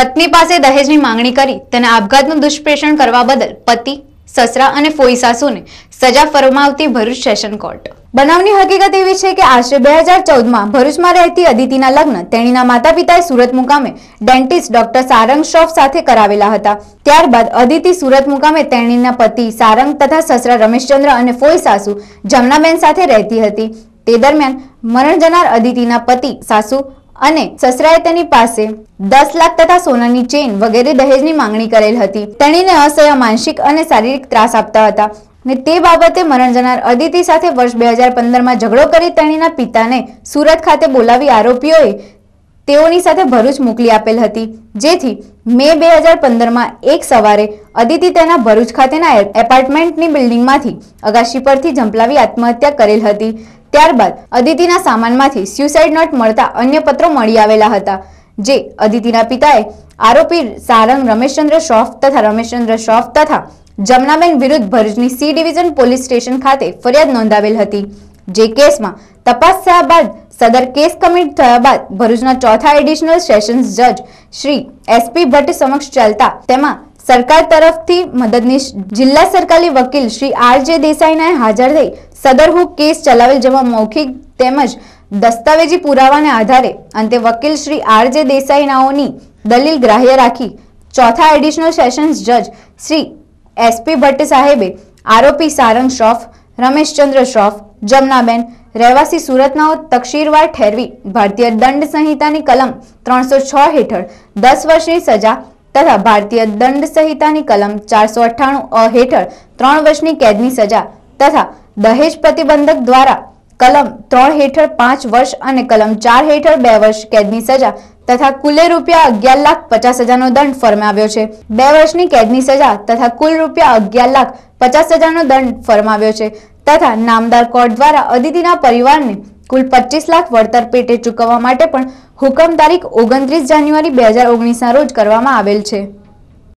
પત્ની પાસે દહેજની માંગણી કરી તેના આપઘાતનું દુષ્પ્રેષણ કરવા બદલ પતિ, સસરા અને ફોઈ સાસુને સજા ફરમાવતી ભરૂચ સેશન કોર્ટ. બનાવની હકીકત એવી છે કે આશરે બે હજાર ચૌદમાં ભરૂચમાં રહેતી અદિતિના લગ્ન તેણીના માતા પિતાએ સુરત મુકામે ડેન્ટિસ્ટ ડોક્ટર સારંગ શ્રોફ સાથે કરાવેલા હતા. ત્યારબાદ અદિતિ સુરત મુકામે તેણીના પતિ સારંગ તથા સસરા રમેશચંદ્ર અને ફોઈ સાસુ જમનાબેન સાથે રહેતી હતી. તે દરમિયાન મરણ જનાર અદિતિના પતિ સાસુ અને સસરાએ તેની પાસે દસ લાખ તથા સોનાની ચેન વગેરે દહેજની માંગણી કરેલ હતી. તેણીને અસહ્ય માનસિક અને શારીરિક ત્રાસ આપતા હતા ને તે બાબતે મરણ જનાર અદિતિ સાથે વર્ષ બે હજાર પંદરમાં ઝઘડો કરી તેણીના પિતાને સુરત ખાતે બોલાવી આરોપીઓએ તેઓની સાથે ભરૂચ મોકલી આપેલ હતી. જેથી મે બે હજાર પંદરમાં એક સવારે અદિતિ તેના ભરૂચ ખાતેના એપાર્ટમેન્ટની બિલ્ડિંગમાંથી અગાશી પરથી ઝંપલાવી આત્મહત્યા કરેલ હતી. ત્યારબાદ અદિતિના સામાનમાંથી સ્યુસાઇડ નોટ મળતા અન્ય પત્રો મળી આવેલા હતા, જે અદિતિના પિતાએ આરોપી સારંગ રમેશચંદ્ર શ્રોફ તથા રમેશચંદ્ર શ્રોફ તથા જમનાબેન વિરુદ્ધ ભરૂચની સી ડિવિઝન પોલીસ સ્ટેશન ખાતે ફરિયાદ નોંધાવેલ હતી, જે કેસમાં તપાસ થયા બાદ સદર કેસ કમિટ થયા બાદ ભરૂચના ચોથા એડિશનલ સેશન્સ જજ શ્રી એસપી ભટ્ટ સમક્ષ ચાલતા તેમાં સરકાર તરફથી મદદનીશ જિલ્લા સરકારી વકીલ શ્રી આર જે દેસાઈના હાજર થઈ સદરહુ કેસ ચલાવેલ જેમાં મૌખિક તેમજ દસ્તાવેજી પુરાવાને આધારે અંતે વકીલ શ્રી આર જે દેસાઈનાઓની દલીલ ગ્રાહ્ય રાખી ચોથા એડિશનલ સેશન્સ જજ શ્રી એસપી ભટ્ટ સાહેબે આરોપી સારંગ શ્રોફ રમેશચંદ્ર શ્રોફ, જમનાબેન, રહેવાસી સુરતનાઓ તકશીરવાર ઠેરવી ભારતીય દંડ સંહિતાની કલમ ત્રણસો છ હેઠળ દસ વર્ષની સજા તથા ભારતીય દંડ સંહિતાની કલમ ચારસો અઠ્ઠાણું અ હેઠળ ત્રણ વર્ષની કેદની સજા તથા દહેજ પ્રતિબંધક દ્વારા કલમ ત્રણ હેઠળ પાંચ વર્ષ અને કલમ ચાર હેઠળ બે વર્ષ કેદની સજા તથા કુલે રૂપિયા અગિયાર લાખ પચાસ હજારનો દંડ ફરમાવ્યો છે. બે વર્ષની કેદની સજા તથા કુલ રૂપિયા અગિયાર લાખ પચાસ હજારનો દંડ ફરમાવ્યો છે તથા નામદાર કોર્ટ દ્વારા અદિતિના પરિવારને કુલ પચીસ લાખ વળતર પેટે ચૂકવવા માટે પણ હુકમ તારીખ ઓગણત્રીસ જાન્યુઆરી બે હજાર ઓગણીસના રોજ કરવામાં આવેલ છે.